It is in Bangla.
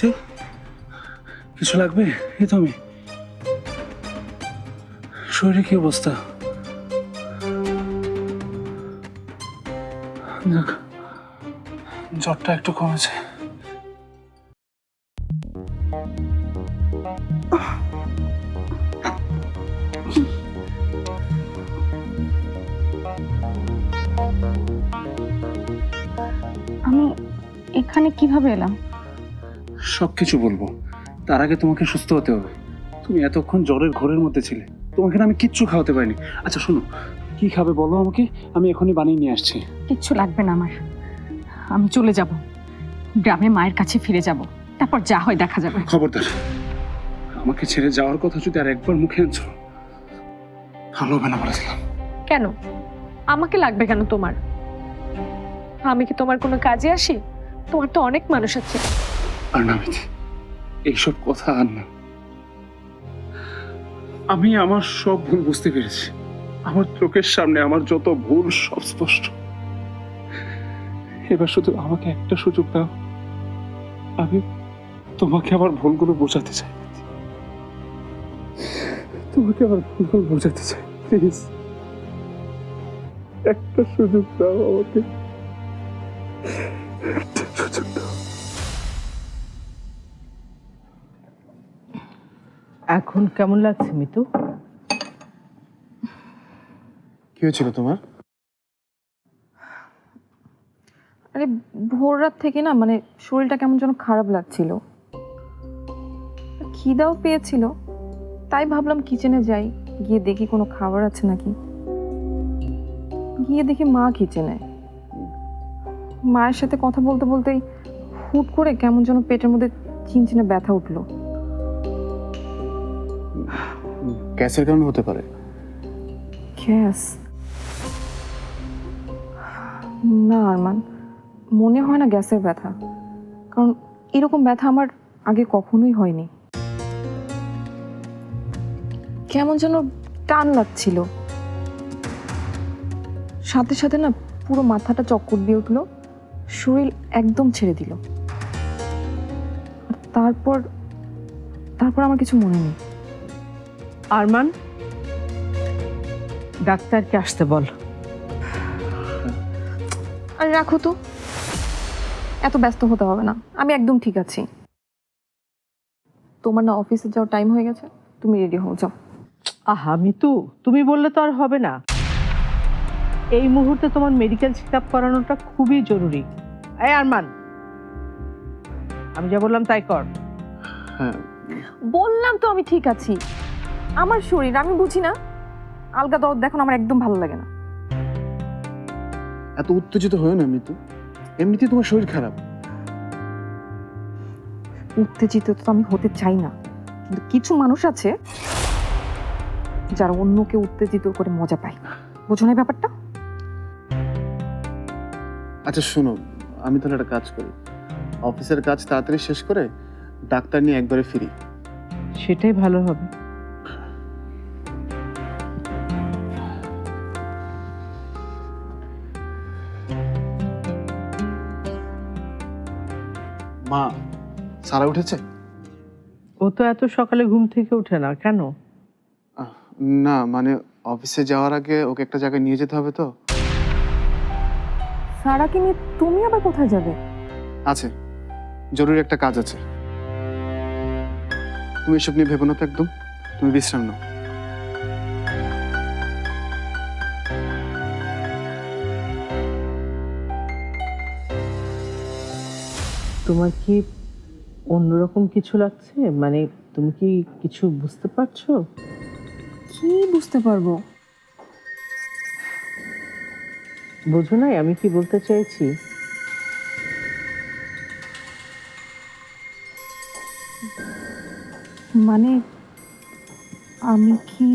যে কিছু লাগবে? এই তো আমি। শরীরে কি অবস্থা? জ্বরটা একটু কমেছে। আমি এখানে কীভাবে এলাম? সব কিছু বলব। তার আগে তোমাকে সুস্থ হতে হবে। তুমি এতক্ষণ জ্বরের ঘোরের মধ্যে ছিলে। তোমাকে না আমি কিচ্ছু খাওয়াতে পারিনি। আচ্ছা শোনো। কি খাবে বলো আমাকে? আমি এখনই বানিয়ে নিয়ে আসছি। কিচ্ছু লাগবে না আমার। আমি চলে যাব। গ্রামে মায়ের কাছে ফিরে যাব। তারপর যা হয় দেখা যাবে। খবরদার। আমাকে ছেড়ে যাওয়ার কথা যদি আর একবার মুখে আনছো ভালো হবে না বলেছিলাম কেন? আমাকে লাগবে কেন তোমার? আমি কি তোমার কোনো কাজে আসি? তোমার তো অনেক মানুষ আছে। এইসব কথা আর না। আমি আমার সব ভুল বুঝতে পেরেছি। আমার চোখের সামনে আমার যত ভুল সব স্পষ্ট। এবার শুধু আমাকে একটা সুযোগ দাও। আমি তোমাকে আমার ভুলগুলো বোঝাতে চাই। তোমাকে আমার ভুলগুলো বোঝাতে চাই, প্লিজ। একটা সুযোগ দাও আমাকে। এখন কেমন লাগছে মিতু? কি হয়েছিল তোমার? আরে ভোর রাত থেকে না মানে শরীরটা কেমন যেন খারাপ লাগছিল। খিদাও পেয়েছিল। তাই ভাবলাম কিচেনে যাই গিয়ে দেখি কোনো খাবার আছে নাকি। গিয়ে দেখি মা কিচেনে। মায়ের সাথে কথা বলতে বলতেই হুট করে কেমন যেন পেটের মধ্যে চিনচিনে ব্যথা উঠল। গ্যাসের কারণে হতে পারে। গ্যাস? না আরমান মনে হয় না গ্যাসের ব্যথা। কারণ এরকম ব্যথা আমার আগে কখনোই হয়নি। কেমন যেন টান লাগছিল। সাথে সাথে না পুরো মাথাটা চক্কর দিয়ে উঠল। শরীর একদম ছেড়ে দিল। তারপর তারপর আমার কিছু মনে নেই। আরমান ডাক্তারকে আসতে বল। আর রাখো তো। এত ব্যস্ত হতে হবে না। আমি একদম ঠিক আছি। তোমার না অফিসে যাওয়ার টাইম হয়ে গেছে। তুমি রেডি হও যাও। আহা মিতু তুমি বললে তো আর হবে না। এই মুহূর্তে তোমার মেডিকেল চেক আপ করানোটা খুবই জরুরি। এই আরমান আমি যা বললাম তাই কর। হ্যাঁ। বললাম তো আমি ঠিক আছি। আমার শরীর আমি বুঝি না। আলগা দরদ দেখো আমার একদম ভালো লাগে না। এত উত্তেজিত হয়েও না মিতু। এমনিতেই তোমার শরীর খারাপ। উত্তেজিত তো আমি হতে চাই না। কিন্তু কিছু মানুষ আছে যারা অন্যকে উত্তেজিত করে মজা পায়। বোঝো না ব্যাপারটা? আচ্ছা শোনো আমি তাহলে একটা কাজ করি। অফিসের কাজ তাড়াতাড়ি শেষ করে ডাক্তার নিয়ে একবারে ফিরি। সেটাই ভালো হবে। মা সারা উঠেছে? ও তো এত সকালে ঘুম থেকে ওঠে না কেন? না মানে অফিসে যাওয়ার আগে ওকে একটা জায়গায় নিয়ে যেতে হবে তো। সারাকে নিয়ে তুমি আবার কোথায় যাবে? আছে। জরুরি একটা কাজ আছে। তুমি এসব নিয়ে ভেবো না তো একদম। তুমি বিশ্রাম নাও। তোমার কি অন্যরকম কিছু লাগছে? মানে তুমি কি কিছু বুঝতে পারছ? কি বুঝতে পারব? বোঝো নাই আমি কি বলতে চাইছি? মানে আমি কি